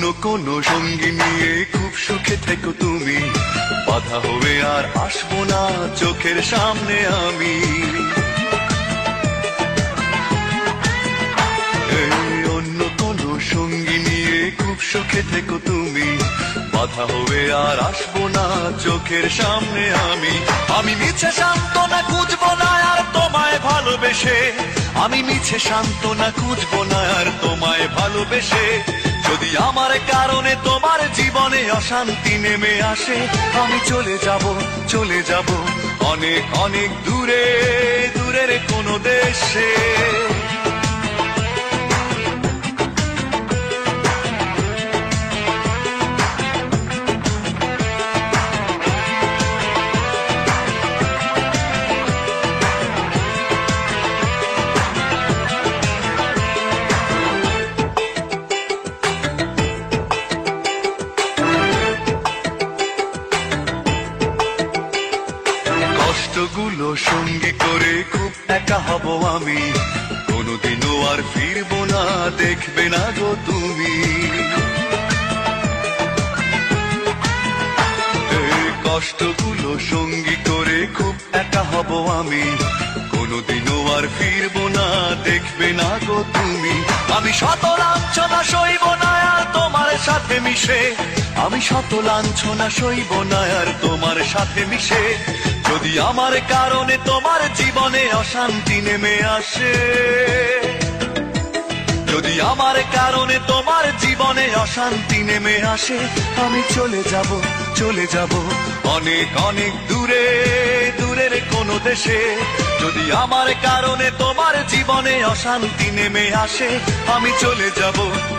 অন্য কোন সঙ্গী নিয়ে খুব সুখে থেকো তুমি। বাধা হবে আর আসব না চোখের সামনে আমি। অন্য কোন সঙ্গী নিয়ে খুব সুখে থেকো তুমি। বাধা হবে আর আসব না চোখের সামনে আমি। আমি মিছে সান্ত্বনা খুঁজবো না আর তোমায় ভালোবেসে। আমি মিছে সান্ত্বনা খুঁজবো না আর তোমায় ভালোবেসে। যদি আমার কারণে তোমার জীবনে অশান্তি নেমে আসে, আমি চলে যাব চলে যাব অনেক অনেক দূরে, দূরের কোনো দেশে। কষ্টগুলো সঙ্গে করে খুব একা হব আমি। কোনোদিনও আর ফিরবো না, দেখবে না গো তুমি। কষ্টগুলো সঙ্গী করে খুব একা হব আমি। কোনোদিনও আর ফিরবো না, দেখবে না গো তুমি। আমি শত লাঞ্ছনা তোমার সাথে মিশে। আমি শত লাঞ্ছনা সইব না আর তোমার সাথে মিশে। যদি আমার কারণে তোমার জীবনে অশান্তি নেমে আসে। যদি আমার কারণে তোমার জীবনে অশান্তি নেমে আসে, আমি চলে যাব চলে যাব। অনেক অনেক দূরে, দূরের কোনো দেশে। যদি আমার কারণে তোমার জীবনে অশান্তি নেমে আসে, আমি চলে যাব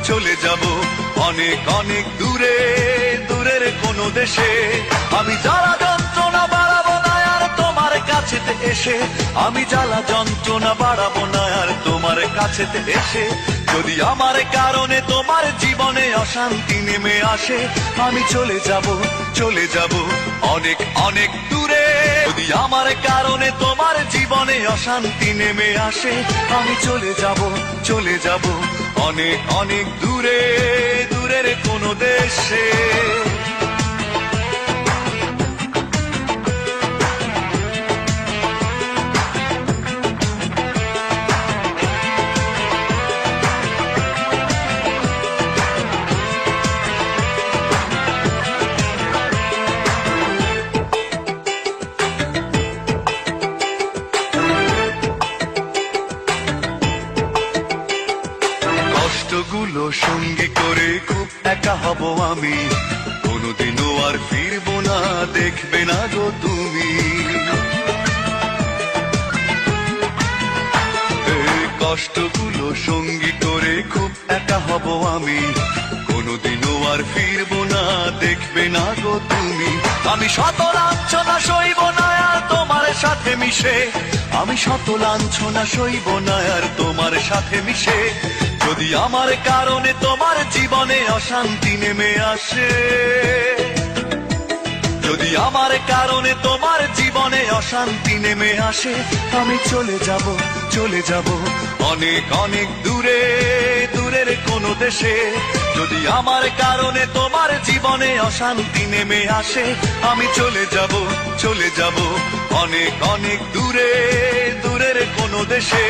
চলে যাব অনেক অনেক দূরে, দূরের কোনো দেশে। আমি যারা যন্ত্রণা বাড়াবো না আর তোমার কাছেতে এসে। আমি জ্বালা যন্ত্রণা বাড়াবো না আর তোমার কাছেতে এসে। যদি আমার কারণে তোমার জীবনে অশান্তি নেমে আসে, আমি চলে যাব চলে যাব অনেক অনেক দূরে। আমার কারণে তোমার জীবনে অশান্তি নেমে আসে, আমি চলে যাব চলে যাব অনেক অনেক দূরে, দূরের কোনো দেশে। কষ্টগুলো সঙ্গে করে খুব একা হব আমি। কোনোদিনও আর ফিরবো না, দেখবে না গো তুমি। কষ্টগুলো সঙ্গী করে খুব একা হব আমি। কোনোদিনও আর ফিরবো না, দেখবে না গো তুমি। আমি শত লাঞ্ছনা সইব না আর তোমার সাথে মিশে। আমি শত লাঞ্ছনা সইব না আর তোমার সাথে মিশে। যদি আমার কারণে তোমার জীবনে অশান্তি নেমে আসে, যদি আমার কারণে তোমার জীবনে অশান্তি নেমে আসে, আমি চলে যাব চলে যাব অনেক অনেক দূরে, দূরের কোনো দেশে। যদি আমার কারণে তোমার জীবনে অশান্তি নেমে আসে, আমি চলে যাব চলে যাব অনেক অনেক দূরে, দূরের কোনো দেশে।